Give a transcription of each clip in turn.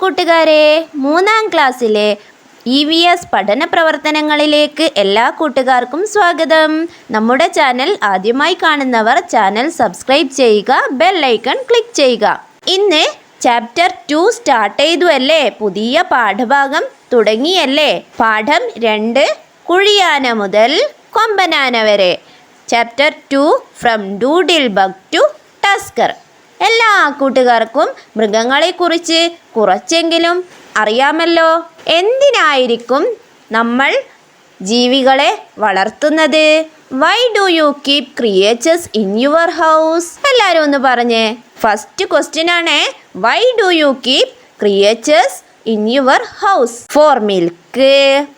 കൂട്ടുകാരെ മൂന്നാം ക്ലാസ്സിലെ ഇ വി എസ് പഠന പ്രവർത്തനങ്ങളിലേക്ക് എല്ലാ കൂട്ടുകാർക്കും സ്വാഗതം. നമ്മുടെ ചാനൽ ആദ്യമായി കാണുന്നവർ ചാനൽ സബ്സ്ക്രൈബ് ചെയ്യുക ബെൽ ഐക്കൺ ക്ലിക്ക് ചെയ്യുക. ഇന്ന് ചാപ്റ്റർ ടു സ്റ്റാർട്ട് ചെയ്തു അല്ലേ പുതിയ പാഠഭാഗം തുടങ്ങിയല്ലേ? പാഠം രണ്ട് കുഴിയാന മുതൽ കൊമ്പനാന വരെ. Chapter two from doodle bug to tusker. എല്ലാ കൂട്ടുകാർക്കും മൃഗങ്ങളെക്കുറിച്ച് കുറച്ചെങ്കിലും അറിയാമല്ലോ. എന്തിനായിരിക്കും നമ്മൾ ജീവികളെ വളർത്തുന്നത്? Why do you keep creatures in your house എല്ലാവരും ഒന്ന് പറഞ്ഞേ. ഫസ്റ്റ് ക്വസ്റ്റ്യൻ ആണ് why do you keep creatures in your house for milk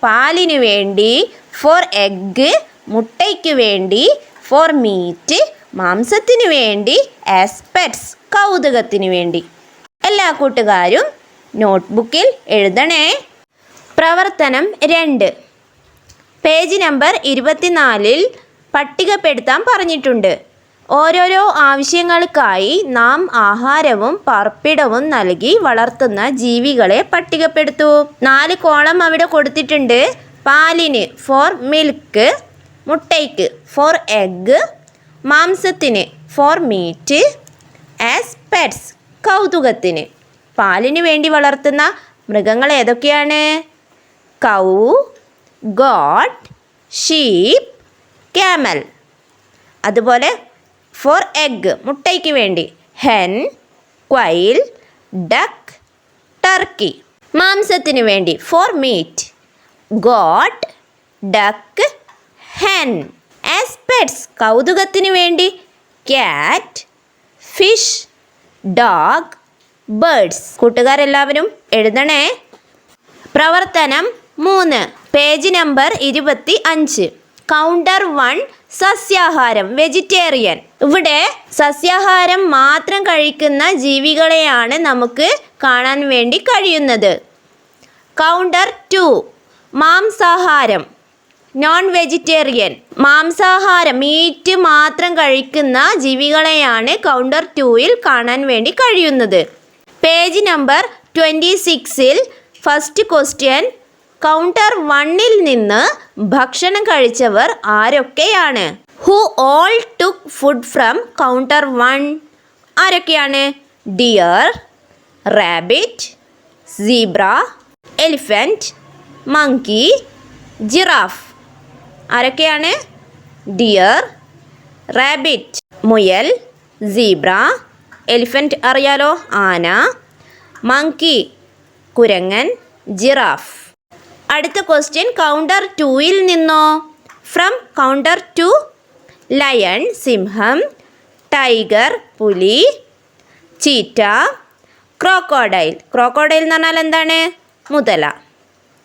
പാലിന് വേണ്ടി ഫോർ എഗ്ഗ് മുട്ടയ്ക്ക് വേണ്ടി ഫോർ മീറ്റ് മാംസത്തിന് വേണ്ടി ആസ്പെറ്റ്സ് കൗതുകത്തിന് വേണ്ടി. എല്ലാ കൂട്ടുകാരും നോട്ട്ബുക്കിൽ എഴുതണേ. പ്രവർത്തനം രണ്ട്. പേജ് നമ്പർ ഇരുപത്തിനാലിൽ പട്ടികപ്പെടുത്താൻ പറഞ്ഞിട്ടുണ്ട്. ഓരോരോ ആവശ്യങ്ങൾക്കായി നാം ആഹാരവും പാർപ്പിടവും നൽകി വളർത്തുന്ന ജീവികളെ പട്ടികപ്പെടുത്തൂ. നാല് കോളം അവിടെ കൊടുത്തിട്ടുണ്ട്. പാലിന് ഫോർ മിൽക്ക് മുട്ടയ്ക്ക് ഫോർ എഗ്ഗ് മാംസത്തിന് ഫോർ മീറ്റ് ആസ് പെറ്റ്സ് കൗതുകത്തിന്. പാലിന് വേണ്ടി വളർത്തുന്ന മൃഗങ്ങൾ ഏതൊക്കെയാണ്? കൗ ഗോഡ് ഷീപ്പ് ക്യാമൽ അതുപോലെ ഫോർ എഗ് മുട്ടയ്ക്ക് വേണ്ടി ഹെൻ ക്വൈൽ ഡക്ക് ടർക്കി മാംസത്തിന് വേണ്ടി for meat goat duck hen pets കൗതുകത്തിന് വേണ്ടി ക്യാറ്റ് ഫിഷ് ഡോഗ് ബേഡ്സ് കൂട്ടുകാരെല്ലാവരും എഴുതണേ. പ്രവർത്തനം മൂന്ന്. പേജ് നമ്പർ ഇരുപത്തി അഞ്ച് കൗണ്ടർ വൺ സസ്യാഹാരം വെജിറ്റേറിയൻ ഇവിടെ സസ്യാഹാരം മാത്രം കഴിക്കുന്ന ജീവികളെയാണ് നമുക്ക് കാണാൻ വേണ്ടി കഴിയുന്നത്. കൗണ്ടർ ടു മാംസാഹാരം. നോൺ വെജിറ്റേറിയൻ മാംസാഹാരം മീറ്റ് മാത്രം കഴിക്കുന്ന ജീവികളെയാണ് കൗണ്ടർ ടൂയിൽ കാണാൻ വേണ്ടി കഴിയുന്നത്. പേജ് നമ്പർ ട്വന്റി സിക്സിൽ ഫസ്റ്റ് ക്വസ്റ്റ്യൻ കൗണ്ടർ വണ്ണിൽ നിന്ന് ഭക്ഷണം കഴിച്ചവർ ആരൊക്കെയാണ്? Who all took food from counter one ആരൊക്കെയാണ്? Deer rabbit zebra elephant monkey giraffe ആരൊക്കെയാണ്? ഡിയർ റാബിറ്റ് മുയൽ സീബ്ര എലിഫന്റ് അറിയാലോ? ആന മങ്കി കുരങ്ങൻ ജിറാഫ് അടുത്ത ക്വസ്റ്റ്യൻ കൗണ്ടർ ടുവിൽ നിന്നോ? ഫ്രം കൗണ്ടർ ടു ലയൺ സിംഹം ടൈഗർ പുലി ചീറ്റ ക്രോക്കോഡൈൽ ക്രോക്കോഡൈൽ എന്ന് പറഞ്ഞാൽ എന്താണ്? മുതല.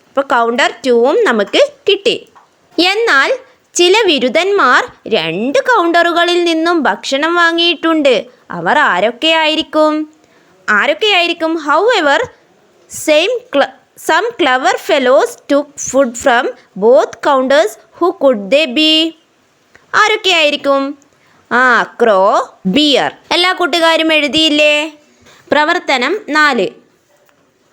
അപ്പോൾ കൗണ്ടർ ടുവും നമുക്ക് കിട്ടി. എന്നാൽ ചില വിരുദ്ധന്മാർ രണ്ട് കൗണ്ടറുകളിൽ നിന്നും ഭക്ഷണം വാങ്ങിയിട്ടുണ്ട്. അവർ ആരൊക്കെയായിരിക്കും? ആരൊക്കെയായിരിക്കും? However same ക്ല some clever fellows took food from both counters who could they be ആരൊക്കെയായിരിക്കും? ആ ക്രോ ബിയർ എല്ലാ കൂട്ടുകാരും എഴുതിയില്ലേ? പ്രവർത്തനം നാല്.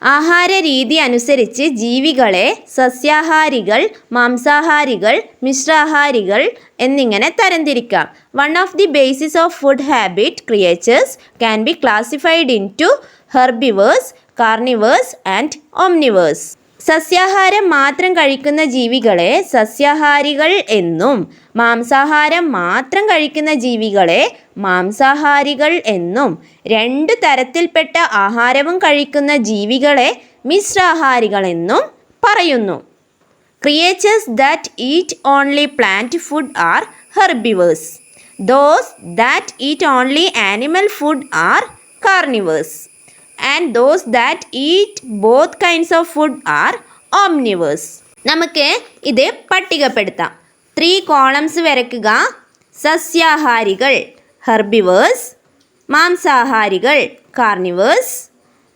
ആഹാര രീതി അനുസരിച്ച് ജീവികളെ സസ്യാഹാരികൾ മാംസാഹാരികൾ മിശ്രാഹാരികൾ എന്നിങ്ങനെ തരംതിരിക്കാം. On of the basis of food habit creatures can be classified into herbivores carnivores and omnivores സസ്യാഹാരം മാത്രം കഴിക്കുന്ന ജീവികളെ സസ്യാഹാരികൾ എന്നും മാംസാഹാരം മാത്രം കഴിക്കുന്ന ജീവികളെ മാംസാഹാരികൾ എന്നും രണ്ട് തരത്തിൽപ്പെട്ട ആഹാരവും കഴിക്കുന്ന ജീവികളെ മിശ്രാഹാരികൾ എന്നും പറയുന്നു. Creatures that eat only plant food are herbivores those that eat only animal food are carnivores and those that eat both kinds of food are omnivores നമുക്ക് ഇത് പട്ടികപ്പെടുത്താം. ത്രീ കോളംസ് വരയ്ക്കുക. സസ്യാഹാരികൾ. Herbivores മാംസാഹാരികൾ carnivores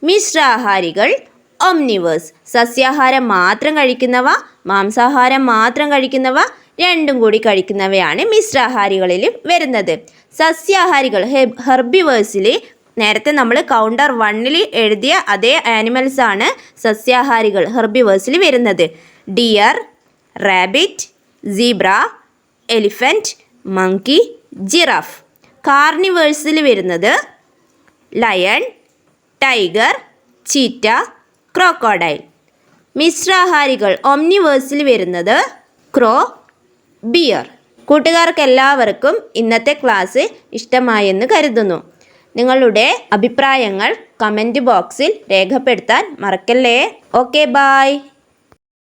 മിശ്രാഹാരികൾ ഒംനിവേഴ്സ്. സസ്യാഹാരം മാത്രം കഴിക്കുന്നവ മാംസാഹാരം മാത്രം കഴിക്കുന്നവ രണ്ടും കൂടി കഴിക്കുന്നവയാണ് മിശ്രാഹാരികളിൽ വരുന്നത്. സസ്യാഹാരികൾ ഹെർബിവേഴ്സിൽ നേരത്തെ നമ്മൾ കൗണ്ടർ വണ്ണിൽ എഴുതിയ അതേ ആനിമൽസ് ആണ് സസ്യാഹാരികൾ ഹെർബിവേഴ്സിൽ വരുന്നത്. Deer rabbit zebra elephant monkey giraffe. കാർണിവേഴ്സിൽ വരുന്നത് ലയൺ ടൈഗർ ചീറ്റ ക്രോക്കോഡൈൽ. മിശ്രാഹാരികൾ ഒംനിവേഴ്സിൽ വരുന്നത് ക്രോ ബിയർ. കൂട്ടുകാർക്ക് എല്ലാവർക്കും ഇന്നത്തെ ക്ലാസ് ഇഷ്ടമായെന്ന് കരുതുന്നു. നിങ്ങളുടെ അഭിപ്രായങ്ങൾ കമന്റ് ബോക്സിൽ രേഖപ്പെടുത്താൻ മറക്കല്ലേ? Okay bye